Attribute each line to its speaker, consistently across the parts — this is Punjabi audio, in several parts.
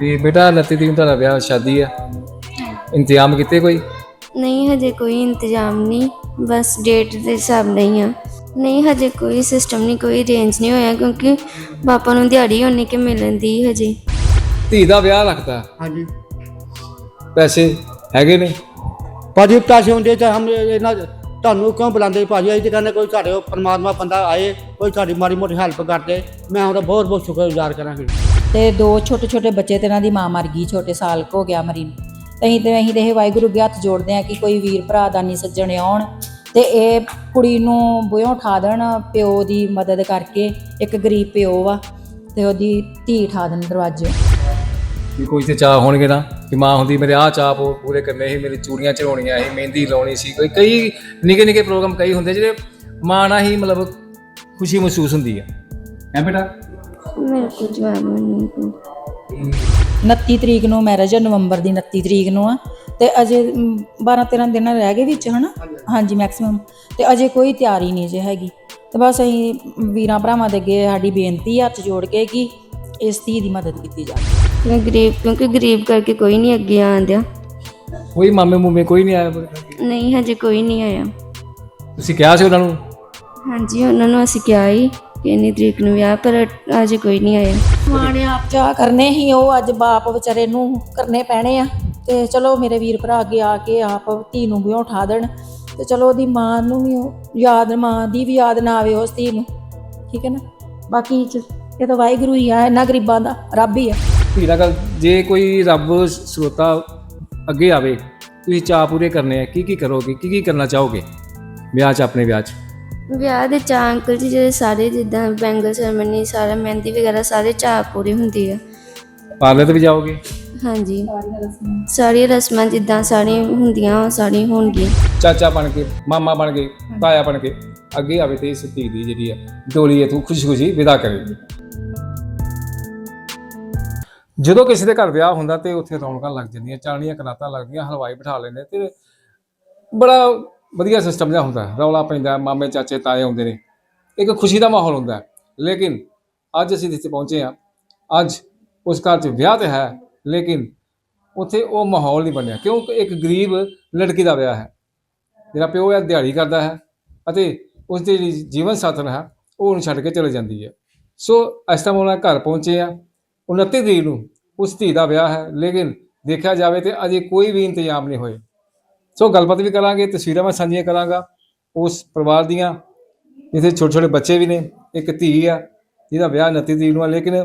Speaker 1: ਤੇ ਬੇਟਾ 29 ਤਰੀਕ ਨੂੰ ਤੁਹਾਡਾ ਵਿਆਹ ਸ਼ਾਦੀ ਆ। ਇੰਤਜ਼ਾਮ ਕੀਤੇ ਕੋਈ?
Speaker 2: ਨਹੀਂ ਹਜੇ ਕੋਈ ਇੰਤਜ਼ਾਮ ਨਹੀਂ। ਬਸ ਡੇਟ ਦੇ ਹਿਸਾਬ ਨਹੀਂ ਆ। ਨਹੀਂ ਹਜੇ ਕੋਈ ਸਿਸਟਮ ਨਹੀਂ ਕੋਈ ਅਰੇਂਜ ਨਹੀਂ ਹੋਇਆ ਕਿਉਂਕਿ ਪਾਪਾ ਨੂੰ ਦਿਹਾੜੀ ਹੋਣੀ ਕਿ ਮਿਲਣ ਦੀ ਹਜੇ।
Speaker 1: ਧੀ ਦਾ ਵਿਆਹ ਰੱਖਦਾ
Speaker 3: ਹਾਂਜੀ।
Speaker 1: ਪੈਸੇ ਹੈਗੇ ਨੇ?
Speaker 3: ਭਾਜੀ ਪੈਸੇ ਹੁੰਦੇ ਤਾਂ ਹਮ ਇਹਨਾਂ ਤੁਹਾਨੂੰ ਕਿਉਂ ਬੁਲਾਉਂਦੇ ਭਾਜੀ? ਅਸੀਂ ਤੇ ਕਹਿੰਦੇ ਕੋਈ ਕੋਲ ਪਰਮਾਤਮਾ ਬੰਦਾ ਆਏ ਕੋਈ ਸਾਡੀ ਮਾੜੀ ਮੋਟੀ ਹੈਲਪ ਕਰਦੇ। ਮੈਂ ਉਹਦਾ ਬਹੁਤ ਬਹੁਤ ਸ਼ੁਕਰਗੁਜ਼ਾਰ ਕਰਾਂਗੇ।
Speaker 4: ਤੇ ਦੋ ਛੋਟੇ ਛੋਟੇ ਬੱਚੇ ਤੇ ਇਹਨਾਂ ਦੀ ਮਾਂ ਮਰ ਗਈ ਛੋਟੇ ਸਾਲ ਕੁ ਗਿਆ ਮਰੀ ਨੂੰ ਤੇ ਅਸੀਂ ਤੇ ਤੇ ਇਹ ਵਾਹਿਗੁਰੂ ਅੱਗੇ ਹੱਥ ਜੋੜਦੇ ਆ ਕਿ ਕੋਈ ਵੀਰ ਭਰਾ ਦਾਨੀ ਸੱਜਣ ਆਉਣ। ਤੇ ਇਹ ਕੁੜੀ ਨੂੰ ਬੁਇਓਂ ਉਠਾ ਦੇਣ ਪਿਓ ਦੀ ਮਦਦ ਕਰਕੇ ਇੱਕ ਗਰੀਬ ਪਿਓ ਵਾ ਤੇ ਉਹਦੀ ਧੀ ਉਠਾ ਦੇਣ ਦਰਵਾਜ਼ੇ।
Speaker 1: ਵੀ ਕੋਈ ਤੇ ਚਾਹ ਹੋਣਗੇ ਨਾ ਕਿ ਮਾਂ ਹੁੰਦੀ ਮੇਰੇ ਆਹ ਚਾਹ ਪੂ- ਪੂਰੇ ਕਰਨੇ ਸੀ ਮੇਰੀ ਚੂੜੀਆਂ ਚੜਾਉਣੀਆਂ ਸੀ ਮਹਿੰਦੀ ਲਾਉਣੀ ਸੀ ਕੋਈ ਕਈ ਨਿੱਕੇ ਨਿੱਕੇ ਪ੍ਰੋਗਰਾਮ ਕਈ ਹੁੰਦੇ ਜਿਹੜੇ ਮਾਂ ਨਾਲ ਹੀ ਮਤਲਬ ਖੁਸ਼ੀ ਮਹਿਸੂਸ ਹੁੰਦੀ ਹੈ ਹੈ ਬੇਟਾ?
Speaker 2: ਮੇਰੇ ਕੋਲ ਜਵਾਬ ਨਹੀਂ ਕੋਈ
Speaker 4: 29 ਤਰੀਕ ਨੂੰ ਮੈਰਿਜ ਹੈ ਨਵੰਬਰ ਦੀ 29 ਤਰੀਕ ਨੂੰ ਆ। ਤੇ ਅਜੇ 12 13 ਦਿਨ ਰਹਿ ਗਏ ਵਿੱਚ ਹਨਾ? ਹਾਂਜੀ ਮੈਕਸਿਮਮ ਤੇ ਅਜੇ ਕੋਈ ਤਿਆਰੀ ਨਹੀਂ ਜੇ ਹੈਗੀ। ਤੇ ਬਸ ਅਸੀਂ ਵੀਰਾਂ ਭਰਾਵਾਂ ਦੇ ਅੱਗੇ ਸਾਡੀ ਬੇਨਤੀ ਹੱਥ ਜੋੜ ਕੇ ਕਿ ਇਸ ਧੀ ਦੀ ਮਦਦ ਕੀਤੀ ਜਾਵੇ।
Speaker 2: ਮੈਂ ਗਰੀਬ ਕਿਉਂਕਿ ਗਰੀਬ ਕਰਕੇ ਕੋਈ ਨਹੀਂ ਅੱਗੇ ਆਂਦਿਆ
Speaker 1: ਕੋਈ ਮਾਮੇ ਮੂਮੇ ਕੋਈ ਨਹੀਂ ਆਇਆ?
Speaker 2: ਨਹੀਂ ਹਜੇ ਕੋਈ ਨਹੀਂ ਆਇਆ।
Speaker 1: ਤੁਸੀਂ ਕਿਹਾ ਸੀ ਉਹਨਾਂ ਨੂੰ?
Speaker 2: ਹਾਂਜੀ ਉਹਨਾਂ ਨੂੰ ਅਸੀਂ ਕਿਹਾ ਹੀ ਕਿ ਇੰਨੀ ਤਰੀਕ ਨੂੰ ਵਿਆਹ ਪਰ ਅਜੇ ਕੋਈ ਨਹੀਂ ਆਇਆ।
Speaker 4: ਮਾਂ ਨੇ ਆਪ ਚਾਹ ਕਰਨੇ ਹੀ ਉਹ ਅੱਜ ਬਾਪ ਵਿਚਾਰੇ ਨੂੰ ਕਰਨੇ ਪੈਣੇ ਆ। ਤੇ ਚਲੋ ਮੇਰੇ ਵੀਰ ਭਰਾ ਅੱਗੇ ਆ ਕੇ ਆਪ ਧੀ ਨੂੰ ਵੀ ਉਠਾ ਦੇਣ। ਤੇ ਚਲੋ ਉਹਦੀ ਮਾਂ ਨੂੰ ਵੀ ਯਾਦ ਮਾਂ ਦੀ ਵੀ ਯਾਦ ਨਾ ਆਵੇ ਉਸ ਧੀ ਨੂੰ। ਠੀਕ ਹੈ ਨਾ? ਬਾਕੀ ਚ ਇਹ ਤਾਂ ਵਾਹਿਗੁਰੂ ਹੀ ਆ ਇਹਨਾਂ ਗਰੀਬਾਂ ਦਾ ਰੱਬ ਹੀ ਆ।
Speaker 1: ਧੀ ਨਾਲ ਗੱਲ ਜੇ ਕੋਈ ਰੱਬ ਸਰੋਤਾ ਅੱਗੇ ਆਵੇ ਤੁਸੀਂ ਚਾਹ ਪੂਰੇ ਕਰਨੇ ਆ ਕੀ ਕੀ ਕਰੋਗੇ ਕੀ ਕੀ ਕਰਨਾ ਚਾਹੋਗੇ ਵਿਆਹ 'ਚ ਆਪਣੇ ਵਿਆਹ 'ਚ?
Speaker 2: ਵਿਆਹ ਦੇ ਚਾਅ ਅੰਕਲ ਜੀ ਜਿਹੜੇ ਸਾਰੇ ਜਿੱਦਾਂ ਬੈਂਗਲ ਸੈਰਮਨੀ ਸਾਰਾ ਮਹਿੰਦੀ ਵਗੈਰਾ ਸਾਰੇ ਚਾਅ ਪੂਰੇ ਹੁੰਦੇ ਆ।
Speaker 1: ਪਾਰਲਰ ਤੇ ਵੀ ਜਾਓਗੇ?
Speaker 2: ਹਾਂਜੀ। ਸਾਰੀਆਂ ਰਸਮਾਂ ਜਿੱਦਾਂ ਸਾਰੀਆਂ ਹੁੰਦੀਆਂ ਉਹ ਸਾਰੀਆਂ ਹੋਣਗੀਆਂ।
Speaker 1: ਚਾਚਾ ਬਣ ਕੇ ਮਾਮਾ ਬਣ ਕੇ ਤਾਇਆ ਬਣ ਕੇ ਅੱਗੇ ਆਵੇ ਤੇ ਇਸ ਧੀ ਦੀ ਜਿਹੜੀ ਆ ਡੋਲੀ ਇਥੋਂ ਖੁਸ਼ੀ ਖੁਸ਼ੀ ਵਿਦਾ ਕਰੇ। ਜਦੋਂ ਕਿਸੇ ਦੇ ਘਰ ਵਿਆਹ ਹੁੰਦਾ ਤੇ ਉੱਥੇ ਰੌਣਕਾਂ ਲੱਗ ਜਾਂਦੀਆਂ ਚਾਲਣੀਆਂ ਕਨਾਤਾਂ ਲੱਗਦੀਆਂ, ਹਲਵਾਈ ਬਿਠਾ ਲੈਂਦੇ ਤੇ ਬੜਾ ਵਧੀਆ ਸਿਸਟਮ ਜਿਹਾ ਹੁੰਦਾ, ਰੌਲਾ ਪੈਂਦਾ, ਮਾਮੇ, ਚਾਚੇ, ਤਾਏ ਆਉਂਦੇ ਨੇ, ਇੱਕ ਖੁਸ਼ੀ ਦਾ ਮਾਹੌਲ ਹੁੰਦਾ। ਲੇਕਿਨ ਅੱਜ ਅਸੀਂ ਜਿੱਥੇ ਪਹੁੰਚੇ ਆ ਅੱਜ ਉਸ ਘਰ 'ਚ ਵਿਆਹ ਤੇ ਹੈ, ਲੇਕਿਨ ਉੱਥੇ ਉਹ ਮਾਹੌਲ ਨਹੀਂ ਬਣਿਆ ਕਿਉਂਕਿ ਇੱਕ ਗਰੀਬ ਲੜਕੀ ਦਾ ਵਿਆਹ ਹੈ। ਜਿਹੜਾ ਪਿਓ ਹੈ ਦਿਹਾੜੀ ਕਰਦਾ ਹੈ ਅਤੇ ਉਸ ਦੀ ਜਿਹੜੀ ਜੀਵਨ ਸਾਥਣ ਹੈ, ਉਹ ਉਹਨੂੰ ਛੱਡ ਕੇ ਚਲੇ ਜਾਂਦੀ ਹੈ। ਸੋ ਇਸ ਤਰ੍ਹਾਂ ਉਹਨਾਂ ਘਰ ਪਹੁੰਚੇ ਆ 29 ਤਰੀਕ ਨੂੰ ਉਸ ਧੀ ਦਾ ਵਿਆਹ ਹੈ, ਲੇਕਿਨ ਦੇਖਿਆ ਜਾਵੇ ਤੇ ਅਜੇ ਕੋਈ ਵੀ ਇੰਤਜ਼ਾਮ ਨਹੀਂ ਹੋਏ। ਸੋ ਗੱਲਬਾਤ ਵੀ ਕਰਾਂਗੇ, ਤਸਵੀਰਾਂ ਮੈਂ ਸਾਂਝੀਆਂ ਕਰਾਂਗਾ। ਉਸ ਪਰਿਵਾਰ ਦੀਆਂ ਜਿੱਥੇ ਛੋਟੇ ਛੋਟੇ ਬੱਚੇ ਵੀ ਨੇ, ਇੱਕ ਧੀ ਆ, ਜਿਹਦਾ ਵਿਆਹ 29 ਤਰੀਕ ਨੂੰ ਆ, ਲੇਕਿਨ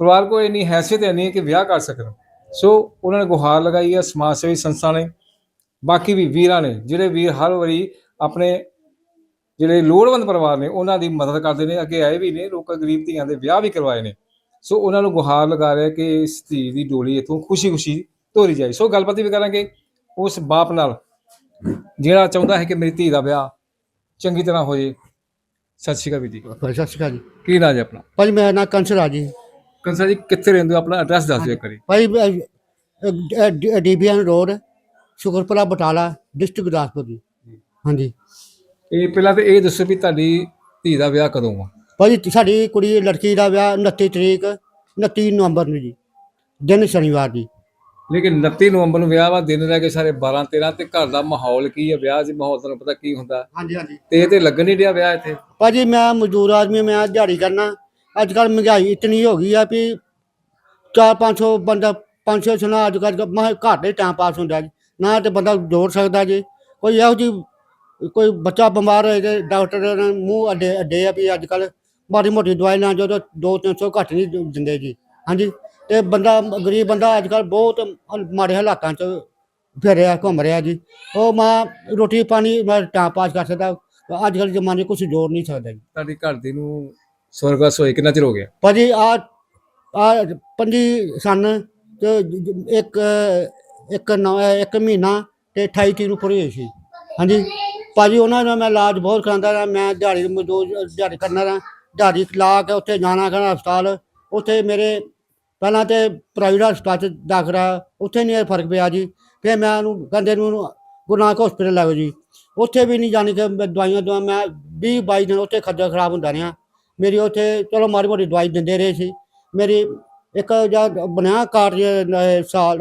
Speaker 1: ਪਰਿਵਾਰ ਕੋਲ ਇੰਨੀ ਹੈਸੀਅਤ ਹੈ ਨਹੀਂ ਕਿ ਵਿਆਹ ਕਰ ਸਕਣ। ਸੋ ਉਹਨਾਂ ਨੇ ਗੁਹਾਰ ਲਗਾਈ ਹੈ ਸਮਾਜ ਸੇਵੀ ਸੰਸਥਾ ਨੇ, ਬਾਕੀ ਵੀ ਵੀਰਾਂ ਨੇ, ਜਿਹੜੇ ਵੀਰ ਹਰ ਵਾਰੀ ਆਪਣੇ ਜਿਹੜੇ ਲੋੜਵੰਦ ਪਰਿਵਾਰ ਨੇ, ਉਹਨਾਂ ਦੀ ਮਦਦ ਕਰਦੇ ਨੇ, ਅੱਗੇ ਆਏ ਵੀ ਨੇ, ਲੋਕਾਂ ਗਰੀਬ ਧੀਆਂ ਦੇ ਵਿਆਹ ਵੀ ਕਰਵਾਏ ਨੇ। ਸੋ ਉਹਨਾਂ ਨੂੰ ਗੁਹਾਰ ਲਗਾ ਰਿਹਾ ਕਿ ਇਸ ਧੀ ਦੀ ਡੋਲੀ ਇਥੋਂ ਖੁਸ਼ੀ-ਖੁਸ਼ੀ ਤੋਰੀ ਜਾਏ। ਸੋ ਗੱਲਬਾਤ ਵੀ ਕਰਾਂਗੇ ਉਸ ਬਾਪ ਨਾਲ ਜਿਹੜਾ ਚਾਹੁੰਦਾ ਹੈ ਕਿ ਮੇਰੀ ਧੀ ਦਾ ਵਿਆਹ ਚੰਗੀ ਤਰ੍ਹਾਂ ਹੋ ਜੇ ਸਤਿ ਸ਼੍ਰੀ ਅਕਾਲ ਵੀਰ ਜੀ।
Speaker 3: ਭਾਈ ਸਤਿ ਸ਼੍ਰੀ ਅਕਾਲ ਜੀ।
Speaker 1: ਕੀ ਨਾਂ ਜੀ ਆਪਣਾ?
Speaker 3: ਭਾਜੀ ਮੇਰਾ ਨਾਮ ਕੰਸਰ ਆ ਜੀ।
Speaker 1: ਕੰਸਾ ਜੀ ਕਿੱਥੇ ਰਹਿੰਦੇ ਹੋ? ਆਪਣਾ ਐਡਰੈਸ ਦੱਸ ਦਿਓ ਇੱਕ ਵਾਰੀ।
Speaker 3: ਭਾਈ DBN road Shukarpura Batala district Gurdaspur ਜੀ। ਹਾਂਜੀ।
Speaker 1: ਇਹ ਪਹਿਲਾਂ ਤੇ ਇਹ ਦੱਸੋ ਵੀ ਤੁਹਾਡੀ ਧੀ ਦਾ ਵਿਆਹ ਕਦੋਂ ਆ?
Speaker 3: ਭਾਜੀ ਸਾਡੀ ਕੁੜੀ ਲੜਕੀ ਦਾ ਵਿਆਹ 29 ਤਰੀਕ 29 ਨਵੰਬਰ ਨੂੰ ਜੀ ਦਿਨ ਸ਼ਨੀਵਾਰ ਜੀ।
Speaker 1: ਲੇਕਿਨ 29 ਨਵੰਬਰ ਨੂੰ ਵਿਆਹ ਵਾ ਦਿਨ ਰਹਿ ਗਏ ਸਾਰੇ 12 13 ਤੇ ਘਰ ਦਾ ਮਾਹੌਲ ਕੀ ਹੈ ਵਿਆਹ 'ਚ ਮਾਹੌਲ ਤੁਹਾਨੂੰ ਪਤਾ ਕੀ ਹੁੰਦਾ?
Speaker 3: ਹਾਂਜੀ ਹਾਂਜੀ।
Speaker 1: ਤੇ ਇਹ ਤੇ ਲੱਗਣ ਨਹੀਂ ਡਿਆ ਵਿਆਹ ਇੱਥੇ?
Speaker 3: ਭਾਜੀ ਮੈਂ ਮਜ਼ਦੂਰ ਆਦਮੀ ਮੈਂ ਦਿਹਾੜੀ ਕਰਨਾ। ਅੱਜ ਕੱਲ ਮਹਿੰਗਾਈ ਇਤਨੀ ਹੋ ਗਈ ਆ ਵੀ 4-500 ਬੰਦਾ 500 ਸੁਣਾ ਅੱਜ ਕੱਲ ਘਰ ਦੇ ਟਾਈਮ ਪਾਸ ਹੁੰਦਾ ਜੀ। ਨਾ ਤੇ ਬੰਦਾ ਜੋੜ ਸਕਦਾ ਜੀ। ਕੋਈ ਇਹੋ ਜੀ ਕੋਈ ਬੱਚਾ ਬਿਮਾਰ ਹੋਏ ਤੇ ਡਾਕਟਰ ਨੇ ਮੂੰਹ ਅੱਡੇ ਅੱਡੇ ਆ ਵੀ ਅੱਜ ਕੱਲ ਮਾੜੀ ਮੋਟੀ ਦਵਾਈ ਨਾਲ ਜਦੋਂ 2-300 ਘੱਟ ਨਹੀਂ ਦਿੰਦੇ ਜੀ। ਹਾਂਜੀ? ਤੇ ਬੰਦਾ ਗਰੀਬ ਬੰਦਾ ਅੱਜ ਕੱਲ ਬਹੁਤ ਮਾੜੇ ਹਾਲਾਤਾਂ 'ਚ ਫਿਰ ਰਿਹਾ ਘੁੰਮ ਰਿਹਾ ਜੀ। ਉਹ ਮਾਂ ਰੋਟੀ ਪਾਣੀ ਮੈਂ ਟਾਈਮ ਪਾਸ ਕਰ ਸਕਦਾ ਅੱਜ ਕੱਲ੍ਹ ਜ਼ਮਾਨੇ ਕੁਝ ਜੋੜ ਨਹੀਂ ਸਕਦਾ ਜੀ।
Speaker 1: ਤੁਹਾਡੀ ਘਰ ਦੀ ਨੂੰ ਸਵਰਗਵਾਸ ਹੋਏ ਕਿੰਨਾ ਚਿਰ ਹੋ ਗਿਆ?
Speaker 3: ਭਾਜੀ ਆ ਆ ਪੰਜੀ ਸਨ ਤੇ ਜ- ਜ- ਇੱਕ ਇੱਕ ਨੌ- ਇੱਕ ਮਹੀਨਾ ਤੇ 28 ਤਰੀਕ ਨੂੰ ਪੂਰੀ ਹੋਈ ਸੀ। ਹਾਂਜੀ? ਭਾਜੀ ਉਹਨਾਂ ਦਾ ਮੈਂ ਇਲਾਜ ਬਹੁਤ ਕਰਾਉਂਦਾ ਰਿਹਾ ਮੈਂ ਦਿਹਾੜੀ ਮਜ਼ਦੂਰ ਦਿਹਾੜੀ ਕਰਨਾ ਰਿਹਾ। ਦਿਹਾੜੀ ਲਾ ਕੇ ਉੱਥੇ ਜਾਣਾ ਕਰਨਾ ਹਸਪਤਾਲ, ਉੱਥੇ ਮੇਰੇ ਪਹਿਲਾਂ ਤੇ ਪ੍ਰਾਈਵੇਟ ਹਸਪਤਾਲ ਚ ਦਾਖਲ ਆ ਉੱਥੇ ਨਹੀਂ ਇਹ ਫ਼ਰਕ ਪਿਆ ਜੀ। ਫਿਰ ਮੈਂ ਉਹਨੂੰ ਕਹਿੰਦੇ ਨੂੰ ਉਹਨੂੰ ਗੁਰੂ ਨਾਨਕ ਹਸਪੀਟਲ ਲੈ ਗਏ ਜੀ। ਉੱਥੇ ਵੀ ਨਹੀਂ ਜਾਣੀ ਕਿ ਮੈਂ ਦਵਾਈਆਂ ਦਵਾ, ਮੈਂ 20 22 ਦਿਨ ਉੱਥੇ ਖੱਜਲ ਖਰਾਬ ਹੁੰਦਾ ਰਿਹਾ। ਮੇਰੀ ਉੱਥੇ ਚਲੋ ਮਾੜੀ ਮੋਟੀ ਦਵਾਈ ਦਿੰਦੇ ਰਹੇ ਸੀ। ਮੇਰੀ ਇੱਕ ਜਦ ਬਣਿਆ ਕਾਰਡ ਜੇ ਸਾਲ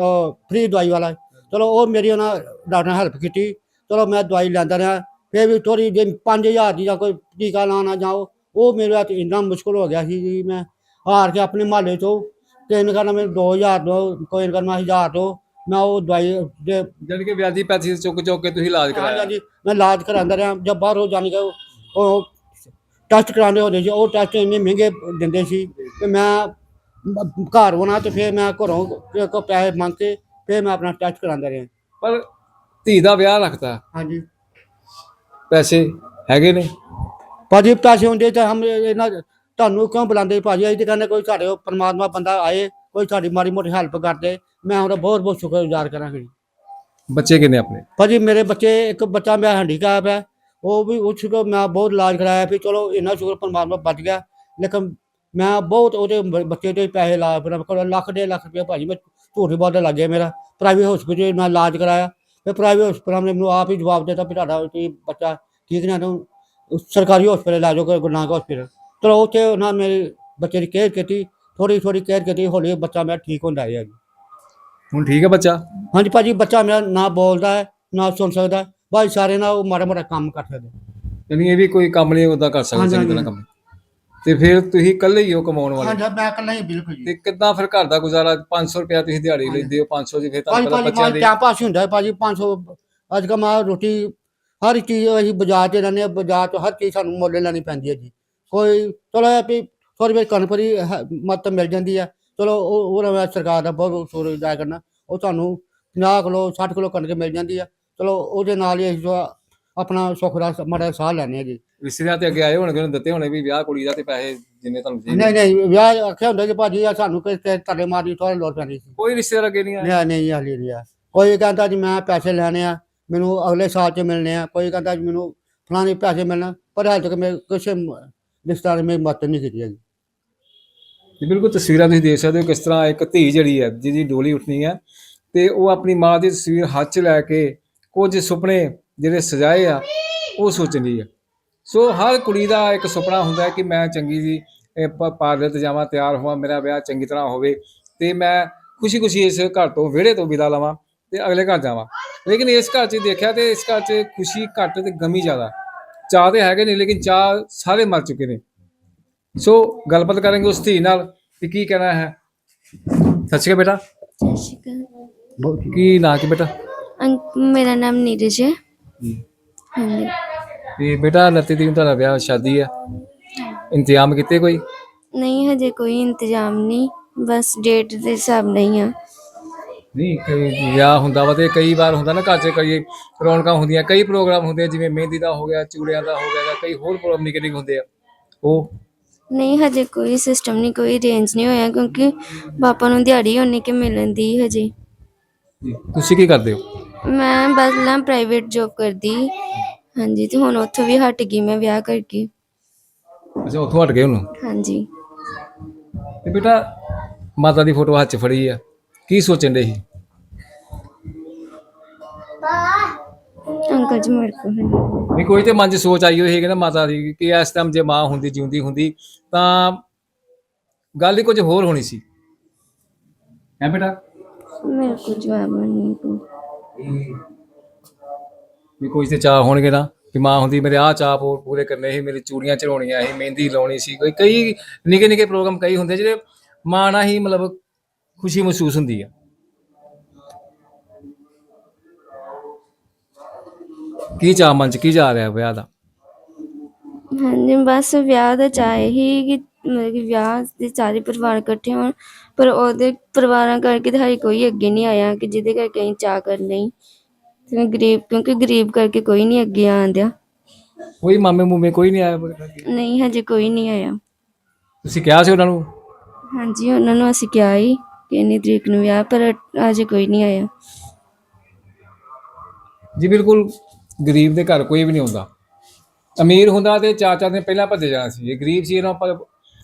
Speaker 3: ਫ੍ਰੀ ਦਵਾਈ ਵਾਲਾ। ਚਲੋ ਉਹ ਮੇਰੀ ਉਹਨਾਂ ਡਾਕਟਰ ਨੇ ਹੈਲਪ ਕੀਤੀ। ਚਲੋ ਮੈਂ ਦਵਾਈ ਲੈਂਦਾ ਰਿਹਾ। ਫਿਰ ਵੀ ਥੋੜੀ ਜੇ 5000 ਦੀ ਜਾਂ ਕੋਈ ਟੀਕਾ ਲਾਉਣਾ ਜਾਓ ਉਹ ਮੇਰੇ ਵਾਸਤੇ ਇੰਨਾ ਮੁਸ਼ਕਲ ਹੋ ਗਿਆ ਸੀ ਜੀ ਮੈਂ ਹਾਰ ਕੇ ਆਪਣੇ ਮਹੱਲੇ ਤੋਂ ਤਿੰਨ ਕਰਨਾ ਮੈਨੂੰ 2000 ਦੋ ਕੋਈ ਕਰਨਾ 1000 ਦੋ ਮੈਂ ਉਹ ਦਵਾਈ ਦੇ
Speaker 1: ਕਿ ਵਿਆਜੀ ਪੈਸੇ ਚੁੱਕ ਚੁੱਕ ਕੇ ਤੁਸੀਂ ਇਲਾਜ ਕਰਾਇਆ।
Speaker 3: ਹਾਂਜੀ ਮੈਂ ਇਲਾਜ ਕਰਾਉਂਦਾ ਰਿਹਾ ਜਦ ਬਾਹਰੋਂ ਜਾਣੀ ਕਿ ਉਹ- ਟੈਸਟ ਕਰਾਉਂਦੇ ਹੁੰਦੇ ਸੀ ਉਹ ਟੈਸਟ ਇੰਨੇ ਮਹਿੰਗੇ ਦਿੰਦੇ ਸੀ ਕਿ ਮੈਂ ਘਰ ਹੋਣਾ ਤੇ ਫਿਰ ਮੈਂ ਘਰੋਂ ਕੋਲ ਪੈਸੇ ਮੰਗ ਕੇ ਫਿਰ ਮੈਂ ਆਪਣਾ ਟੈਸਟ ਕਰਾਉਂਦਾ ਰਿਹਾ।
Speaker 1: ਪਰ ਧੀ ਦਾ ਵਿਆਹ ਰੱਖਤਾ।
Speaker 3: ਹਾਂਜੀ।
Speaker 1: ਪੈਸੇ ਹੈਗੇ ਨੇ?
Speaker 3: ਭਾਜੀ ਪੈਸੇ ਹੁੰਦੇ ਤਾਂ ਹਮ ਇਹਨਾਂ ਤੁਹਾਨੂੰ ਕਿਉਂ ਬੁਲਾਉਂਦੇ ਭਾਜੀ? ਅਸੀਂ ਤੇ ਕਹਿੰਦੇ ਕੋਈ ਸਾਡੇ ਪਰਮਾਤਮਾ ਬੰਦਾ ਆਏ ਕੋਈ ਸਾਡੀ ਮਾੜੀ ਮੋਟੀ ਹੈਲਪ ਕਰਦੇ। ਮੈਂ ਉਹਦਾ ਬਹੁਤ ਬਹੁਤ ਸ਼ੁਕਰਗੁਜ਼ਾਰ ਕਰਾਂਗੇ।
Speaker 1: ਬੱਚੇ ਕਿੰਨੇ ਆਪਣੇ?
Speaker 3: ਭਾਜੀ ਮੇਰੇ ਬੱਚੇ ਇੱਕ ਬੱਚਾ ਮੇਰਾ ਹੈਂਡੀਕੈਪ ਹੈ। ਉਹ ਵੀ ਉਸ ਨੂੰ ਮੈਂ ਬਹੁਤ ਇਲਾਜ ਕਰਾਇਆ ਵੀ ਚਲੋ ਇੰਨਾ ਸ਼ੁਕਰ ਪਰਮਾਤਮਾ ਬਚ ਗਿਆ। ਲੇਕਿਨ ਮੈਂ ਬਹੁਤ ਉਹਦੇ ਬੱਚੇ ਤੇ ਪੈਸੇ ਲਾ ਕੋਲ ਲੱਖ ਡੇਢ ਲੱਖ ਰੁਪਏ ਭਾਜੀ ਮੈਂ ਝੂਠੀ ਬਾਤ ਲੱਗ ਗਿਆ ਮੇਰਾ। ਪ੍ਰਾਈਵੇਟ ਹਸਪੀਟਲ ਮੈਂ ਇਲਾਜ ਕਰਾਇਆ। ਫਿਰ ਪ੍ਰਾਈਵੇਟ ਹਸਪਤਾਲ ਨੇ ਮੈਨੂੰ ਆਪ ਹੀ ਜਵਾਬ ਦਿੱਤਾ ਵੀ ਤੁਹਾਡਾ ਬੱਚਾ ਠੀਕ ਨਾ ਤੂੰ ਸਰਕਾਰੀ ਹਸਪਤਾਲ ਲੈ ਜਾਓ ਕੋਈ ਗੁਰੂ ਨਾਨਕ ਹਸਪਤਾਲ ਚਲੋ ਉੱਥੇ ਉਹਨਾਂ ਮੇਰੇ ਬੱਚੇ ਦੀ ਕੇਅਰ ਕੀਤੀ ਥੋੜੀ ਥੋੜੀ ਕੇਅਰ ਕੀਤੀ ਹੌਲੀ ਬੱਚਾ ਮੇਰਾ ਠੀਕ ਹੁੰਦਾ ਹੈ ਜੀ।
Speaker 1: ਹੁਣ ਠੀਕ ਹੈ ਬੱਚਾ?
Speaker 3: ਹਾਂਜੀ ਭਾਜੀ ਬੱਚਾ ਮੇਰਾ ਨਾ ਬੋਲਦਾ ਹੈ ਨਾ ਸੁਣ ਸਕਦਾ। ਭਾਈ ਸਾਰੇ ਨਾਲ ਉਹ ਮਾੜਾ ਮਾੜਾ ਕੰਮ ਕਰ ਸਕਦੇ।
Speaker 1: ਯਾਨੀ ਇਹ ਵੀ ਕੋਈ ਕੰਮ ਨਹੀਂ ਉਹਦਾ ਕਰ ਸਕਦਾ ਚੰਗੀ ਤਰ੍ਹਾਂ। ਕੰਮ। ਤੇ ਫਿਰ ਤੁਸੀਂ ਇਕੱਲੇ ਹੀ ਹੋ ਕਮਾਉਣ ਵਾਲੇ?
Speaker 3: ਹਾਂਜੀ ਮੈਂ ਇਕੱਲਾ ਹੀ ਬਿਲਕੁਲ ਜੀ।
Speaker 1: ਤੇ ਕਿੱਦਾਂ ਫਿਰ ਘਰ ਦਾ ਗੁਜ਼ਾਰਾ? 500 ਰੁਪਇਆ ਤੁਸੀਂ ਦਿਹਾੜੀ ਲੈਂਦੇ ਹੋ 500 ਦੀ ਫਿਰ
Speaker 3: ਭਾਜੀ
Speaker 1: ਤੁਹਾਨੂੰ ਪਤਾ
Speaker 3: ਭਾਜੀ
Speaker 1: ਬੱਚਿਆਂ ਦੀ
Speaker 3: ਟਾਈਮ ਪਾਸ ਹੁੰਦਾ ਹੈ ਭਾਜੀ 500 ਅੱਜ ਕੱਲ੍ਹ ਮੈਂ ਰੋਟੀ ਹਰ ਚੀਜ਼ ਅਸੀਂ ਬਾਜ਼ਾਰ 'ਚ ਰਹਿੰਦੇ ਹਾਂ ਬਾਜ਼ਾਰ 'ਚ ਹਰ ਚੀਜ਼ ਸਾਨੂੰ ਮੁੱਲ ਲੈਣੀ ਪੈਂਦੀ ਹੈ ਜੀ। ਕੋਈ ਚਲੋ ਇਹ ਵੀ ਕਣਕ ਦੀ ਹ- ਮਦਦ ਮਿਲ ਜਾਂਦੀ ਹੈ। ਚਲੋ ਉਹ ਉਹ ਮੈਂ ਸਰਕਾਰ ਦਾ ਬਹੁਤ ਸ਼ੁਕਰਗੁਜ਼ਾਰ ਕਰਨਾ ਉਹ ਤੁਹਾਨੂੰ 50 ਕਿਲੋ 60 ਕਿਲੋ ਕਣਕ ਮਿਲ ਜਾਂਦੀ ਹੈ। ਚਲੋ ਉਹਦੇ ਨਾਲ ਹੀ ਅਸੀਂ ਆਪਣਾ ਸੁੱਖ ਦਾ ਮਾੜਾ ਸਾਹ ਲੈਂਦੇ ਹਾਂ ਜੀ।
Speaker 1: ਰਿਸ਼ਤੇਦਾਰ ਤੇ ਅੱਗੇ ਆਏ ਹੋਣਗੇ ਉਹਨੂੰ ਦਿੱਤੇ ਹੋਣੇ ਵੀ ਵਿਆਹ ਕੁੜੀ ਦਾ ਤੇ ਪੈਸੇ ਜਿੰਨੇ ਤੁਹਾਨੂੰ ਚਾਹੀਦੇ।
Speaker 3: ਨਹੀਂ ਨਹੀਂ ਵਿਆਹ ਆਖਿਆ ਹੁੰਦਾ ਜੀ ਭਾਜੀ ਆ ਸਾਨੂੰ ਕਿਸੇ ਤੜੇ ਮਾਰੀ ਥੋੜਾ ਲੋੜ ਪੈਂਦੀ ਸੀ।
Speaker 1: ਕੋਈ ਰਿਸ਼ਤੇਦਾਰ ਅੱਗੇ ਨਹੀਂ ਆਏ
Speaker 3: ਨਹੀਂ ਨਹੀਂ ਹਾਲੇ ਨਹੀਂ ਆ ਕੋਈ ਕਹਿੰਦਾ ਜੀ ਮੈਂ ਪੈਸੇ ਲੈਣੇ ਆ ਮੈਨੂੰ ਅਗਲੇ ਸਾਲ ਚ ਮਿਲਣੇ ਆ, ਕੋਈ ਕਹਿੰਦਾ ਮੈਨੂੰ ਫਲਾਣੇ ਪੈਸੇ ਮਿਲਣਾ, ਪਰ ਹਾਲੇ ਤੱਕ ਮੈਂ ਕਿਸੇ ਮ- ਰਿਸ਼ਤੇਦਾਰ ਮੇਰੀ ਮਦਦ ਨਹੀਂ ਕੀਤੀ ਹੈਗੀ।
Speaker 1: ਜੀ, ਬਿਲਕੁਲ ਤਸਵੀਰਾਂ ਤੁਸੀਂ ਦੇਖ ਸਕਦੇ ਹੋ ਕਿਸ ਤਰ੍ਹਾਂ ਇੱਕ ਧੀ ਜਿਹੜੀ ਹੈ, ਜਿਹਦੀ ਡੋਲੀ ਉੱਠਣੀ ਹੈ, ਤੇ ਉਹ ਆਪਣੀ ਮਾਂ ਦੀ ਤਸਵੀਰ ਹੱਥ 'ਚ ਲੈ ਕੇ ਕੁਝ ਸੁਪਨੇ ਜਿਹੜੇ ਸਜਾਏ ਆ, ਉਹ ਸੋਚਦੀ ਹੈ। ਸੋ ਹਰ ਕੁੜੀ ਦਾ ਇੱਕ ਸੁਪਨਾ ਹੁੰਦਾ ਹੈ ਕਿ ਮੈਂ ਚੰਗੀ ਜੀ ਪਾਰਲਰ ਤੇ ਜਾਵਾਂ, ਤਿਆਰ ਹੋਵਾਂ, ਮੇਰਾ ਵਿਆਹ ਚੰਗੀ ਤਰ੍ਹਾਂ ਹੋਵੇ, ਤੇ ਮੈਂ ਖੁਸ਼ੀ-ਖੁਸ਼ੀ ਇਸ ਘਰ ਤੋਂ ਵਿਹੜੇ ਤੋਂ ਵਿਦਾ ਲਵਾਂ। ਤੇ ਅਗਲੇ ਘਰ ਜਾਵਾਂ। ਲੇਕਿਨ ਇਸ ਘਰ 'ਚ ਦੇਖਿਆ ਤੇ ਇਸ ਘਰ 'ਚ ਖੁਸ਼ੀ ਘੱਟ ਤੇ ਗਮੀ ਜ਼ਿਆਦਾ। ਚਾਹ ਤੇ ਹੈਗੇ ਨੇ ਲੇਕਿਨ ਚਾਹ ਸਾਰੇ ਮਰ ਚੁੱਕੇ ਨੇ। ਸੋ ਗੱਲਬਾਤ ਕਰਾਂਗੇ ਉਸ ਧੀ ਨਾਲ ਕਿ ਕੀ ਕਹਿਣਾ ਹੈ। ਸਤਿ ਸ਼੍ਰੀ ਅਕਾਲ ਬੇਟਾ। ਕੀ ਨਾਂ ਕੀ ਬੇਟਾ?
Speaker 2: ਅੰਕ ਮੇਰਾ ਨਾਮ ਨੀਰਜ ਹੈ। ਹਾਂਜੀ।
Speaker 1: ਤੇ ਬੇਟਾ 29 ਤਰੀਕ ਨੂੰ ਤੁਹਾਡਾ ਵਿਆਹ ਸ਼ਾਦੀ ਹੈ। ਇੰਤਜ਼ਾਮ ਕੀਤੇ ਕੋਈ?
Speaker 2: ਨਹੀਂ ਹਜੇ ਕੋਈ ਇੰਤਜ਼ਾਮ ਨਹੀਂ। ਬਸ ਡੇਟ ਦੇ ਹਿਸਾਬ ਨਹੀਂ ਆ
Speaker 1: ਨਹੀਂ ਕਈ ਵਿਆਹ ਹੁੰਦਾ ਵਾ ਤੇ ਕਈ ਵਾਰ ਹੁੰਦਾ ਨਾ ਘਰ 'ਚ ਕਈ ਰੌਣਕਾਂ ਹੁੰਦੀਆਂ ਕਈ ਪ੍ਰੋਗਰਾਮ ਹੁੰਦੇ ਆ, ਜਿਵੇਂ ਮਹਿੰਦੀ ਦਾ ਹੋ ਗਿਆ ਚੂੜਿਆਂ ਦਾ ਹੋ ਗਿਆ ਕਈ ਹੋਰ ਪ੍ਰੋਗਰਾਮ ਨਿੱਕੇ ਨਿੱਕੇ ਹੁੰਦੇ ਆ। ਉਹ
Speaker 2: ਨਹੀਂ ਹਜੇ ਕੋਈ ਸਿਸਟਮ ਨਹੀਂ ਕੋਈ ਅਰੇਂਜ ਨਹੀਂ ਹੋਇਆ ਕਿਉਂਕਿ ਪਾਪਾ ਨੂੰ ਦਿਹਾੜੀ ਹੋਣੀ ਕਿ ਮਿਲਣ ਦੀ ਹਜੇ।
Speaker 1: ਤੁਸੀਂ ਕੀ ਕਰਦੇ ਹੋ?
Speaker 2: ਮੈਂ ਬਸ ਨਾ ਪ੍ਰਾਈਵੇਟ ਜੌਬ ਕਰਦੀ। ਹਾਂਜੀ ਤੇ ਹੁਣ ਉੱਥੋਂ ਵੀ ਹਟ ਗਈ ਮੈਂ ਵਿਆਹ ਕਰਕੇ।
Speaker 1: ਅੱਛਾ ਉੱਥੋਂ ਹਟ ਗਏ ਹੁਣ
Speaker 2: ਹਾਂਜੀ।
Speaker 1: ਤੇ ਬੇਟਾ ਮਾਤਾ ਦੀ ਫੋਟੋ ਹੱਥ 'ਚ ਫੜੀ ਆ। ਕੀ ਸੋਚਣ ਦੇ ਸੀ?
Speaker 2: ਅੰਕਲ ਜੀ ਮੇਰੇ ਕੋਲ ਹੈ
Speaker 1: ਵੀ ਕੋਈ ਤੇ ਮਨ 'ਚ ਸੋਚ ਆਈ ਹੋਈ ਹੈ ਕਿ ਨਾ ਮਾਤਾ ਦੀ ਕਿ ਇਸ ਟਾਈਮ ਜੇ ਮਾਂ ਹੁੰਦੀ ਜਿਉਂਦੀ ਹੁੰਦੀ ਤਾਂ ਗੱਲ ਹੀ ਕੁਝ ਹੋਰ ਹੋਣੀ ਸੀ। ਹੈ ਬੇਟਾ?
Speaker 2: ਮੇਰੇ ਕੋਲ ਜਵਾਬ ਨਹੀਂ ਕੋਈ
Speaker 1: ਵੀ ਕੋਈ ਤੇ ਚਾਹ ਹੋਣਗੇ ਨਾ ਕਿ ਮਾਂ ਹੁੰਦੀ ਮੇਰੇ ਆਹ ਚਾਹ ਪੂ- ਪੂਰੇ ਕਰਨੇ ਸੀ ਮੇਰੀ ਚੂੜੀਆਂ ਚੜਾਉਣੀਆਂ ਸੀ ਮਹਿੰਦੀ ਲਾਉਣੀ ਸੀ ਕੋਈ ਕਈ ਨਿੱਕੇ ਨਿੱਕੇ ਪ੍ਰੋਗਰਾਮ ਕਈ ਹੁੰਦੇ ਜਿਹੜੇ ਮਾਂ ਨਾਲ ਹੀ ਮਤਲਬ ਖੁਸ਼ੀ ਮਹਿਸੂਸ ਹੁੰਦੀ ਆ। ਕੀ ਚਾਹ ਮਨ ਚ ਕੀ ਜਾ ਰਿਹਾ ਵਿਆਹ ਦਾ?
Speaker 2: ਹਾਂਜੀ ਬਸ ਵਿਆਹ ਦਾ ਚਾਹੇ ਹੀ ਕਿ ਮਤਲਬ ਕਿ ਵਿਆਹ ਦੇ ਸਾਰੇ ਪਰਿਵਾਰ ਇਕੱਠੇ ਹੋਣ ਪਰ ਉਹਦੇ ਪਰਿਵਾਰਾਂ ਕਰਕੇ ਤਾਂ ਹਾਈ ਕੋਈ ਅੱਗੇ ਨਹੀਂ ਆਇਆ ਕਿ ਜਿਹਦੇ ਕਰਕੇ ਅਸੀਂ ਚਾਹ ਕਰਨੇ ਹੀ ਤੇ ਗਰੀਬ ਕਿਉਂਕਿ ਗਰੀਬ ਕਰਕੇ ਕੋਈ ਨਹੀਂ ਅੱਗੇ ਆਂਦਿਆ
Speaker 1: ਕੋਈ ਮਾਮੇ ਮੂਮੇ ਕੋਈ ਨਹੀਂ ਆਇਆ?
Speaker 2: ਨਹੀਂ ਹਜੇ ਕੋਈ ਨਹੀਂ ਆਇਆ।
Speaker 1: ਤੁਸੀਂ ਕਿਹਾ ਸੀ ਉਹਨਾਂ ਨੂੰ?
Speaker 2: ਹਾਂਜੀ ਉਹਨਾਂ ਨੂੰ ਅਸੀਂ ਕਿਹਾ ਹੀ ਕਿ ਇੰਨੀ ਤਰੀਕ ਨੂੰ ਵਿਆਹ, ਪਰ ਅਜੇ ਕੋਈ ਨਹੀਂ ਆਇਆ।
Speaker 1: ਜੀ, ਬਿਲਕੁਲ ਗਰੀਬ ਦੇ ਘਰ ਕੋਈ ਵੀ ਨਹੀਂ ਹੁੰਦਾ। ਅਮੀਰ ਹੁੰਦਾ ਤੇ ਚਾਰ ਚਾਰ ਪਹਿਲਾਂ ਭੱਜ ਜਾਣਾ ਸੀ। ਇਹ ਗਰੀਬ ਸੀ, ਇਹਨਾਂ ਆਪਾਂ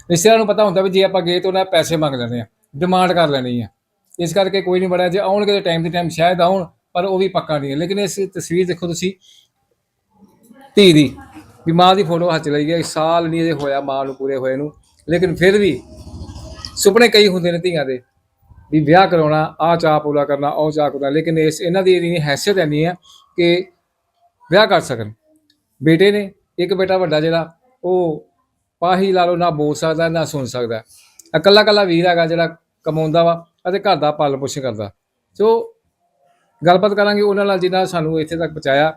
Speaker 1: ਰਿਸ਼ਤੇਦਾਰਾਂ ਨੂੰ ਪਤਾ ਹੁੰਦਾ ਵੀ ਜੇ ਆਪਾਂ ਗਏ ਤਾਂ ਉਹਨਾਂ ਪੈਸੇ ਮੰਗ ਲੈਣੇ ਆ ਡਿਮਾਂਡ ਕਰ ਲੈਣੀ ਆ। ਇਸ ਕਰਕੇ ਕੋਈ ਨਹੀਂ ਬੜਿਆ ਜੇ ਆਉਣਗੇ ਤਾਂ ਟਾਈਮ ਦੇ ਟਾਈਮ ਸ਼ਾਇਦ ਆਉਣ, ਪਰ ਉਹ ਵੀ ਪੱਕਾ ਨਹੀਂ ਹੈ। ਲੇਕਿਨ ਇਸ ਤਸਵੀਰ ਦੇਖੋ ਤੁਸੀਂ, ਧੀ ਦੀ, ਵੀ ਮਾਂ ਦੀ ਫੋਟੋ ਹੱਥ ਲਈ ਹੈ। ਸਾਲ ਨਹੀਂ ਅਜੇ ਹੋਇਆ ਮਾਂ ਨੂੰ ਪੂਰੇ ਹੋਏ ਨੂੰ। ਲੇਕਿਨ ਫਿਰ ਵੀ ਸੁਪਨੇ ਕਈ ਹੁੰਦੇ ਨੇ ਧੀਆਂ ਦੇ। ਵੀ ਵਿਆਹ ਕਰਾਉਣਾ ਆ ਚਾਹ ਪੂਰਾ ਕਰਨਾ, ਉਹ ਚਾਹ ਕਰਨਾ। ਲੇਕਿਨ ਇਸ, ਇਹਨਾਂ ਦੀ ਇੰਨੀ ਹੈਸੀਅਤ ਇੰਨੀ ਹੈ ਕਿ ਵਿਆਹ ਕਰ ਸਕਣ। ਬੇਟੇ ਨੇ, ਇੱਕ ਬੇਟਾ ਵੱਡਾ ਜਿਹੜਾ, ਉਹ ਪਾਹੀ ਲਾ ਲਓ, ਨਾ ਬੋਲ ਸਕਦਾ, ਨਾ ਸੁਣ ਸਕਦਾ। ਇਕੱਲਾ ਇਕੱਲਾ ਵੀਰ ਹੈਗਾ ਜਿਹੜਾ ਕਮਾਉਂਦਾ ਵਾ ਅਤੇ ਘਰ ਦਾ ਪਾਲਣ ਪੋਸ਼ਣ ਕਰਦਾ। ਸੋ ਗੱਲਬਾਤ ਕਰਾਂਗੇ ਉਹਨਾਂ ਨਾਲ ਜਿਨ੍ਹਾਂ ਸਾਨੂੰ ਇੱਥੇ ਤੱਕ ਪਹੁੰਚਾਇਆ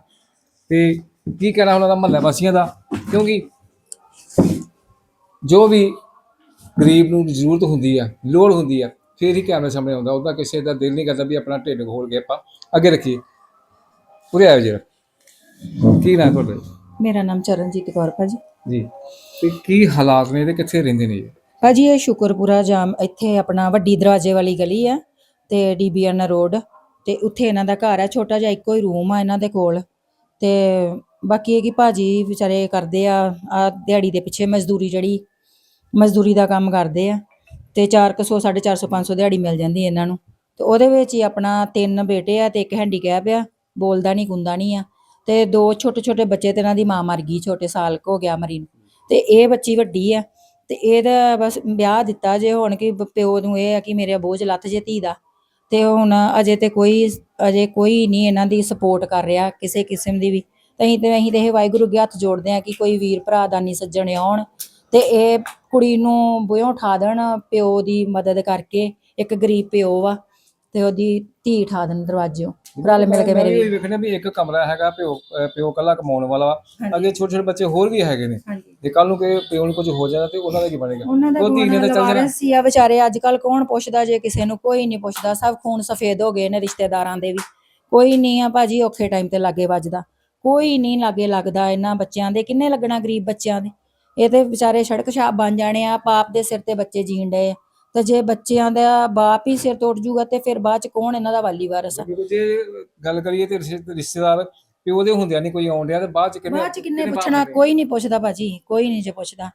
Speaker 1: ਤੇ ਕੀ ਕਹਿਣਾ ਉਹਨਾਂ ਦਾ ਮਹੱਲਾ ਵਾਸੀਆਂ ਦਾ। ਕਿਉਂਕਿ ਜੋ ਵੀ ਗਰੀਬ ਨੂੰ ਜ਼ਰੂਰਤ ਹੁੰਦੀ ਆ, ਲੋੜ ਹੁੰਦੀ ਆ ਫਿਰ ਹੀ ਕੈਮਰੇ ਸਾਹਮਣੇ ਆਉਂਦਾ ਉਹਦਾ ਕਿਸੇ ਦਾ ਦਿਲ ਨਹੀਂ ਕਰਦਾ ਵੀ ਆਪਣਾ ਢਿੱਡ ਖੋਲ ਕੇ ਆਪਾਂ ਅੱਗੇ ਰੱਖੀਏ। ਉਰੇ ਆਇਓ ਜਰਾ। ਕੀ ਨਾਂ ਤੁਹਾਡਾ?
Speaker 4: ਮੇਰਾ ਨਾਮ ਚਰਨਜੀਤ ਕੌਰ ਭਾਜੀ।
Speaker 1: ਜੀ। ਤੇ ਕੀ ਹਾਲਾਤ ਨੇ ਤੇ ਕਿੱਥੇ ਰਹਿੰਦੇ ਨੇ ਜੀ
Speaker 4: ਭਾਜੀ ਇਹ ਸ਼ੁਕਰਪੁਰਾ ਜਾਮ ਇੱਥੇ ਆਪਣਾ ਵੱਡੀ ਦਰਵਾਜ਼ੇ ਵਾਲੀ ਗਲੀ ਆ ਤੇ ਡੀਬੀਐਨ ਰੋਡ ਤੇ ਉੱਥੇ ਇਹਨਾਂ ਦਾ ਘਰ ਆ ਛੋਟਾ ਜਿਹਾ ਇੱਕੋ ਹੀ ਰੂਮ ਆ ਇਹਨਾਂ ਦੇ ਕੋਲ। ਤੇ ਬਾਕੀ ਇਹ ਕਿ ਭਾਜੀ ਵਿਚਾਰੇ ਕਰਦੇ ਆ ਆ ਦਿਹਾੜੀ ਦੇ ਪਿੱਛੇ ਮਜ਼ਦੂਰੀ ਜਿਹੜੀ ਮਜ਼ਦੂਰੀ ਦਾ ਕੰਮ ਕਰਦੇ ਆ। ਤੇ 400 450 500 ਦਿਹਾੜੀ ਮਿਲ ਜਾਂਦੀ ਇਹਨਾਂ ਨੂੰ। ਤੇ ਉਹਦੇ ਵਿੱਚ ਹੀ ਆਪਣਾ ਤਿੰਨ ਬੇਟੇ ਆ ਤੇ ਇੱਕ ਹੈਂਡੀਕੈਪ ਆ, ਬੋਲਦਾ ਨਹੀਂ ਗੁੰਦਾ ਨਹੀਂ ਆ। ਤੇ ਦੋ ਛੋਟੇ ਛੋਟੇ ਬੱਚੇ ਤੇ ਇਹਨਾਂ ਦੀ ਮਾਂ ਮਰ ਗਈ, ਛੋਟੇ ਸਾਲ ਕੁ ਗਿਆ ਮਰੀ ਨੂੰ। ਤੇ ਇਹ ਬੱਚੀ ਵੱਡੀ ਆ, ਤੇ ਇਹਦਾ ਬਸ ਵਿਆਹ ਦਿੱਤਾ ਜੇ ਹੁਣ ਕਿ ਪਿਓ ਨੂੰ ਇਹ ਆ ਕਿ ਮੇਰੇ ਬੋਝ ਲੱਥ ਜੇ ਧੀ ਦਾ। ਤੇ ਹੁਣ ਅਜੇ ਤੇ ਕੋਈ ਅਜੇ ਕੋਈ ਨਹੀਂ ਇਹਨਾਂ ਦੀ ਸਪੋਰਟ ਕਰ ਰਿਹਾ ਕਿਸੇ ਕਿਸਮ ਦੀ ਵੀ। ਤੇ ਅਸੀਂ ਤੇ ਅਸੀਂ ਤੇ ਇਹ ਵਾਹਿਗੁਰੂ ਅੱਗੇ ਹੱਥ ਜੋੜਦੇ ਆ ਕਿ ਕੋਈ ਵੀਰ ਭਰਾ, ਦਾਨੀ ਸੱਜਣ ਆਉਣ ਤੇ ਇਹ ਕੁੜੀ ਨੂੰ ਬੁਝੋਂ ਉਠਾ ਦੇਣ ਪਿਓ ਦੀ ਮਦਦ ਕਰਕੇ ਇੱਕ ਗਰੀਬ ਪਿਓ ਵਾ ਤੇ ਉਹਦੀ ਧੀ ਉਠਾ ਦੇਣ ਦਰਵਾਜ਼ਿਓਂ। ਰਲ ਮਿਲ ਕੇ ਮੇਰੇ
Speaker 1: ਵੀ ਵੇਖਣਾ ਵੀ ਇੱਕ ਕਮਰਾ ਹੈਗਾ ਪਿਓ ਪਿਓ ਕੱਲਾ ਕਮਾਉਣ ਵਾਲਾ ਵਾ। ਅੱਗੇ ਛੋਟੇ ਛੋਟੇ ਬੱਚੇ ਹੋਰ ਵੀ ਹੈਗੇ ਨੇ। ਜੇ ਕੱਲ ਨੂੰ ਕਿ ਪਿਓ ਨੂੰ ਕੁਝ ਹੋ ਜਾਣਾ ਤੇ ਉਹਨਾਂ ਦਾ ਕੀ ਬਣੇਗਾ? ਉਹ ਧੀ ਨੇ ਤਾਂ ਚੱਲ ਜਾਣਾ।
Speaker 4: ਹੀ ਆ ਵਿਚਾਰੇ ਅੱਜ ਕੱਲ ਕੌਣ ਪੁੱਛਦਾ ਜੇ ਕਿਸੇ ਨੂੰ? ਕੋਈ ਨਹੀਂ ਪੁੱਛਦਾ। ਸਭ ਖੂਨ ਸਫੇਦ ਹੋ ਗਏ ਨੇ ਰਿਸ਼ਤੇਦਾਰਾਂ ਦੇ ਵੀ। ਕੋਈ ਨਹੀਂ ਆ ਭਾਜੀ ਔਖੇ ਟਾਈਮ ਤੇ ਲਾਗੇ ਵੱਜਦਾ। ਕੋਈ ਨਹੀਂ ਲਾਗੇ ਲੱਗਦਾ ਇਹਨਾਂ ਬੱਚਿਆਂ ਦੇ। ਕਿੰਨੇ ਲੱਗਣਾ ਗਰੀਬ ਬੱਚਿਆਂ ਦੇ? ਇਹ ਤੇ ਵਿਚਾਰੇ ਸੜਕ ਛਾਪ ਬਣ ਜਾਣੇ ਆ ਪਾਪ ਦੇ ਸਿਰ ਤੇ ਬੱਚੇ ਜੀਣ ਡਏ ਆ। ਤੇ ਜੇ ਬੱਚਿਆਂ ਦਾ ਬਾਪ ਹੀ ਸਿਰ ਤੋੜ ਜੂਗਾ ਤੇ ਫਿਰ ਬਾਅਦ ਚ ਕੌਣ ਇਹਨਾਂ ਦਾ ਵਾਲੀ ਵਾਰਸ ਆ?
Speaker 1: ਜੇ ਗੱਲ ਕਰੀਏ ਤੇ ਰਿਸ਼ਤੇ- ਰਿਸ਼ਤੇਦਾਰ ਪਿਓ ਦੇ ਹੁੰਦਿਆਂ ਨਹੀਂ ਕੋਈ ਆਉਣ ਡਿਆ ਤੇ ਬਾਅਦ ਚ ਕਿੰਨੇ
Speaker 4: ਬਾਅਦ ਚ ਕਿੰਨੇ ਪੁੱਛਣਾ ਕੋਈ ਨਹੀਂ ਪੁੱਛਦਾ ਭਾਜੀ ਕੋਈ ਨਹੀਂ ਜੇ ਪੁੱਛਦਾ।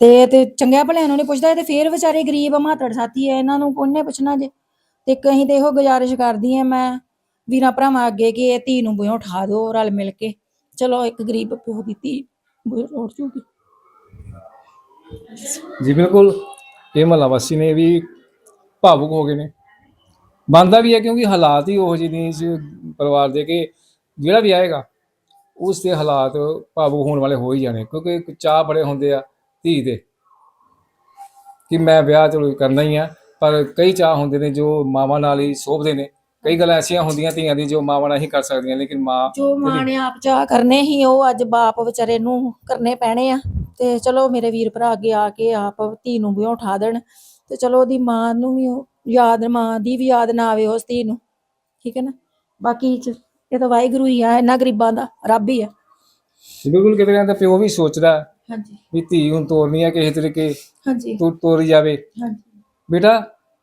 Speaker 4: ਤੇ ਤੇ ਚੰਗਿਆ ਭਲਿਆਂ ਨੂੰ ਨਹੀਂ ਪੁੱਛਦਾ ਇਹ ਤੇ ਫੇਰ ਵਿਚਾਰੇ ਗਰੀਬ ਆ, ਮਾਤੜ ਸਾਥੀ ਐ ਇਹਨਾਂ ਨੂੰ ਕੋਨੇ ਪੁੱਛਣਾ ਜੇ। ਤੇ ਕਹੀਂ ਤੇ ਇਹੋ ਗੁਜ਼ਾਰਿਸ਼ ਕਰਦੀ ਐ ਮੈਂ ਵੀਰਾਂ ਭਰਾਵਾਂ ਅੱਗੇ ਕਿ ਇਹ ਧੀ ਨੂੰ ਬੁਝੋਂ ਉਠਾ ਦਿਓ ਰਲ ਮਿਲ ਕੇ। ਚਲੋ ਇੱਕ ਗਰੀਬ ਪਿਓ ਦੀ ਧੀ ਬੁਝੋਂ ਉੱਠ ਜੂਗੀ।
Speaker 1: ਜੀ ਬਿਲਕੁਲ, ਇਹ ਮਹੱਲਾ ਵਾਸੀ ਨੇ ਵੀ ਭਾਵੁਕ ਹੋ ਗਏ ਨੇ। ਬੰਦਾ ਵੀ ਹੈ ਕਿਉਂਕਿ ਹਾਲਾਤ ਹੀ ਉਹੋ ਜਿਹੇ ਨੇ ਇਸ ਪਰਿਵਾਰ ਦੇ ਕਿ ਜਿਹੜਾ ਵੀ ਆਏਗਾ, ਉਸ ਦੇ ਹਾਲਾਤ ਭਾਵੁਕ ਹੋਣ ਵਾਲੇ ਹੋ ਹੀ ਜਾਣੇ ਕਿਉਂਕਿ ਚਾਹ ਬੜੇ ਹੁੰਦੇ ਆ ਧੀ ਦੇ ਕਿ ਮੈਂ ਵਿਆਹ ਚਲੋ ਕਰਨਾ ਹੀ ਆ, ਪਰ ਕਈ ਚਾਹ ਹੁੰਦੇ ਨੇ ਜੋ ਮਾਵਾਂ ਨਾਲ ਹੀ ਸੋਭਦੇ ਨੇ। ਕਈ ਗੱਲਾਂ ਐਸੀਆਂ ਹੁੰਦੀਆਂ ਧੀਆਂ ਦੀ ਜੋ ਮਾਵਾਂ ਨਾਲ ਹੀ ਕਰ ਸਕਦੀਆਂ ਲੇਕਿਨ ਮਾਂ
Speaker 4: ਜੋ ਮਾਂ ਨੇ ਆਪ ਚਾਹ ਕਰਨੇ ਹੀ, ਉਹ ਅੱਜ ਬਾਪ ਵਿਚਾਰੇ ਨੂੰ ਕਰਨੇ ਪੈਣੇ ਆ। ਤੇ ਚਲੋ ਮੇਰੇ ਵੀਰ ਭਰਾ ਅੱਗੇ ਆ ਕੇ ਆਪ ਧੀ ਨੂੰ ਵੀ ਉਠਾ ਦੇਣ ਤੇ ਚਲੋ ਉਹਦੀ ਮਾਂ ਨੂੰ ਵੀ ਯਾਦ ਮਾਂ ਦੀ ਵੀ ਯਾਦ ਨਾ ਆਵੇ ਉਸ ਧੀ ਨੂੰ ਠੀਕ ਹੈ ਨਾ? ਬਾਕੀ ਚ ਇਹ ਤਾਂ ਵਾਹਿਗੁਰੂ ਹੀ ਆ ਇਹਨਾਂ ਗਰੀਬਾਂ ਦਾ ਰੱਬ ਹੀ ਆ।
Speaker 1: ਬਿਲਕੁਲ ਕਿਤੇ ਕਹਿੰਦਾ ਪਿਓ ਵੀ ਸੋਚਦਾ
Speaker 4: ਹਾਂਜੀ।
Speaker 1: ਵੀ ਧੀ ਹੁਣ ਤੋਰਨੀ ਆ ਕਿਸੇ ਤਰੀਕੇ
Speaker 4: ਹਾਂਜੀ।
Speaker 1: ਤੂੰ ਤੋਰੀ ਜਾਵੇ।
Speaker 4: ਹਾਂਜੀ।
Speaker 1: ਬੇਟਾ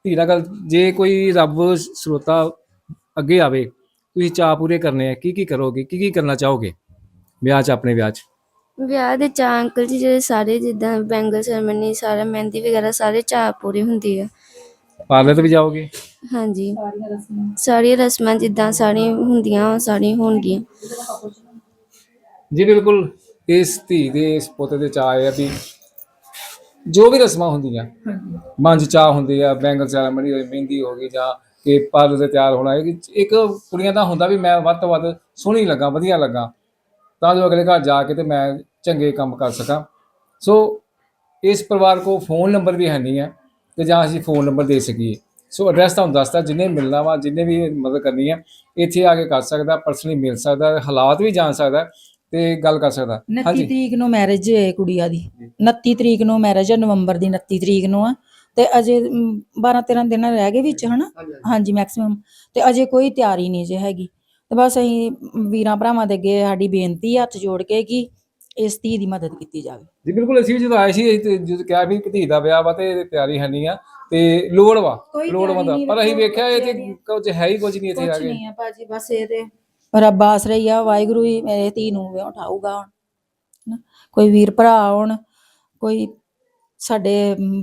Speaker 1: ਧੀ ਨਾਲ ਗੱਲ ਜੇ ਕੋਈ ਰੱਬ ਸਰੋਤਾ ਅੱਗੇ ਆਵੇ ਤੁਸੀਂ ਚਾਹ ਪੂਰੇ ਕਰਨੇ ਆ ਕੀ ਕੀ ਕਰੋਗੇ ਕੀ ਕੀ ਕਰਨਾ ਚਾਹੋਗੇ ਵਿਆਹ 'ਚ ਆਪਣੇ ਵਿਆਹ 'ਚ?
Speaker 2: ਵਿਆਹ ਦੇ ਚਾਅ ਅੰਕਲ ਜੀ ਜਿਹੜੇ ਸਾਰੇ ਜਿੱਦਾਂ ਬੈਂਗਲ ਸੈਰਮਨੀ ਸਾਰਾ ਮਹਿੰਦੀ ਵਗੈਰਾ ਸਾਰੇ ਚਾਅ ਪੂਰੇ ਹੁੰਦੇ ਆ।
Speaker 1: ਪਾਰਲਰ ਤੇ ਵੀ ਜਾਓਗੇ?
Speaker 2: ਹਾਂਜੀ।
Speaker 4: ਸਾਰੀਆਂ ਰਸਮਾਂ।
Speaker 2: ਸਾਰੀਆਂ ਰਸਮਾਂ ਜਿੱਦਾਂ ਸਾਰੀਆਂ ਹੁੰਦੀਆਂ ਉਹ ਸਾਰੀਆਂ ਹੋਣਗੀਆਂ।
Speaker 1: ਜੀ ਬਿਲਕੁਲ ਇਸ ਧੀ ਦੇ ਇਸ ਪੁੱਤ ਦੇ ਚਾਹ ਆਏ ਆ ਵੀ ਜੋ ਵੀ ਰਸਮਾਂ ਹੁੰਦੀਆਂ 'ਚ ਚਾਹ ਹੁੰਦੀ ਆ ਬੈਂਗਲ ਸੈਰਮਨੀ ਹੋਈ ਮਹਿੰਦੀ ਹੋ ਗਈ ਜਾਂ ਕਿ ਪਾਰਲਰ ਤੇ ਤਿਆਰ ਹੋਣਾ ਇਹ ਇੱਕ ਕੁੜੀਆਂ ਦਾ ਹੁੰਦਾ ਵੀ ਮੈਂ ਵੱਧ ਤੋਂ ਵੱਧ ਸੋਹਣੀ ਲੱਗਾ ਵਧੀਆ ਲੱਗਾ। ਤਾਂ ਜੋ ਅਗਲੇ ਘਰ ਜਾ ਕੇ ਤੇ ਮੈਂ ਚੰਗੇ ਕੰਮ ਕਰ ਸਕਾਂ। ਸੋ ਇਸ ਪਰਿਵਾਰ ਕੋ ਫੋਨ ਨੰਬਰ ਵੀ ਹੈ ਨਹੀਂ ਹੈ ਕਿ ਜਾਂ ਅਸੀਂ ਫੋਨ ਨੰਬਰ ਦੇ ਸਕੀਏ। ਸੋ ਐਡਰੈਸ ਤੁਹਾਨੂੰ ਦੱਸਤਾ ਜਿੰਨੇ ਮਿਲਣਾ ਵਾ ਜਿੰਨੇ ਵੀ ਮਦਦ ਕਰਨੀ ਹੈ ਇੱਥੇ ਆ ਕੇ ਕਰ ਸਕਦਾ ਪਰਸਨਲੀ ਮਿਲ ਸਕਦਾ ਹਾਲਾਤ ਵੀ ਜਾਣ ਸਕਦਾ ਤੇ ਗੱਲ ਕਰ ਸਕਦਾ।
Speaker 4: 29 ਤਰੀਕ ਨੂੰ ਮੈਰਿਜ ਹੈ ਕੁੜੀਆ ਦੀ। 29 ਤਰੀਕ ਨੂੰ ਮੈਰਿਜ ਹੈ ਨਵੰਬਰ ਦੀ 29 ਤਰੀਕ ਨੂੰ ਆ। ਤੇ ਅਜੇ 12 13 ਦਿਨ ਰਹਿ ਗਏ ਵਿੱਚ ਹਨਾ? ਹਾਂਜੀ ਮੈਕਸਿਮਮ ਤੇ ਅਜੇ ਕੋਈ ਤਿਆਰੀ ਨਹੀਂ ਜੇ ਹੈਗੀ। ਤੇ ਬਸ ਅਸੀਂ ਵੀਰਾਂ ਭਰਾਵਾਂ ਦੇ ਅੱਗੇ ਸਾਡੀ ਬੇਨਤੀ ਹੱਥ ਜੋੜ ਕੇ ਕਿ ਇਸ ਧੀ ਦੀ ਮਦਦ ਕੀਤੀ ਜਾਵੇ
Speaker 1: ਜੀ ਬਿਲਕੁਲ ਅਸੀਂ ਵੀ ਜਦੋਂ ਆਏ ਸੀ ਅਸੀਂ ਤੇ ਜਦੋਂ ਕਿਹਾ ਵੀ ਭਤੀ ਦਾ ਵਿਆਹ ਵਾ ਤੇ ਇਹਦੀ ਤਿਆਰੀ ਹੈ ਨਹੀਂ ਆ ਤੇ ਲੋੜ ਵਾ
Speaker 4: ਕੋਈ
Speaker 1: ਲੋੜ
Speaker 4: ਤਿਆਰੀ
Speaker 1: ਵਾ
Speaker 4: ਨਹੀਂ,
Speaker 1: ਪਰ ਅਸੀਂ
Speaker 4: ਵੇਖੋ
Speaker 1: ਵੇਖਿਆ ਇਹ ਤੇ। ਕੁਝ ਹੈ ਹੀ ਕੁਝ ਨਹੀਂ ਇੱਥੇ ਆ
Speaker 4: ਕੁਝ
Speaker 1: ਕੇ
Speaker 4: ਨਹੀਂ ਆ ਭਾਜੀ ਬਸ ਇਹ ਤੇ ਰੱਬ ਆਸ ਰਹੀ ਆ ਵਾਹਿਗੁਰੂ ਹੀ ਮੇਰੇ ਧੀ ਨੂੰ ਉਠਾਊਗਾ ਹੁਣ ਹਨਾ। ਕੋਈ ਵੀਰ ਭਰਾ ਆਉਣ ਕੋਈ ਸਾਡੇ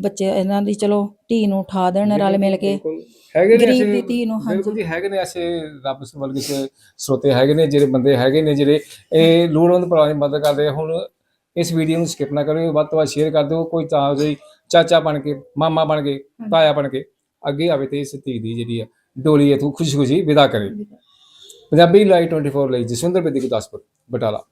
Speaker 4: ਬੱਚੇ ਇਹਨਾਂ ਦੀ ਚਲੋ ਧੀ ਨੂੰ ਉਠਾ ਦੇਣ ਰਲ ਮਿਲ ਕੇ।
Speaker 1: ਹੈਗੇ ਨੇ
Speaker 4: ਗਰੀਬ ਦੀ ਧੀ ਨੂੰ, ਹਾਂਜੀ।
Speaker 1: ਬਿਲਕੁਲ ਜੀ ਹੈਗੇ ਨੇ ਐਸੇ ਰੱਬ ਵੱਲ ਕਿਸੇ ਸਰੋਤੇ ਹੈਗੇ ਨੇ ਜਿਹੜੇ ਬੰਦੇ ਹੈਗੇ ਨੇ ਜਿਹੜੇ ਇਹ ਲੋੜਵੰਦ ਪਰਿਵਾਰਾਂ ਦੀ ਮਦਦ ਕਰਦੇ। ਹੁਣ ਇਸ ਵੀਡੀਓ ਨੂੰ ਸਕਿਪ ਨਾ ਕਰਿਓ ਵੱਧ ਤੋਂ ਵੱਧ ਸ਼ੇਅਰ ਕਰ ਦਿਓ ਕੋਈ ਤਾਂ ਜੀ ਚਾਚਾ ਬਣ ਕੇ ਮਾਮਾ ਬਣ ਕੇ ਤਾਇਆ ਬਣ ਕੇ ਅੱਗੇ ਆਵੇ ਤੇ ਇਸ ਧੀ ਦੀ ਜਿਹੜੀ ਆ ਡੋਲੀ ਇਥੋਂ ਖੁਸ਼ੀ ਖੁਸ਼ੀ ਵਿਦਾ ਕਰੇ ਪੰਜਾਬੀ ਲਾਈਵ 24 ਲਈ ਜਸਵਿੰਦਰ ਬੇਦੀ ਗੁਰਦਾਸਪੁਰ ਬਟਾਲਾ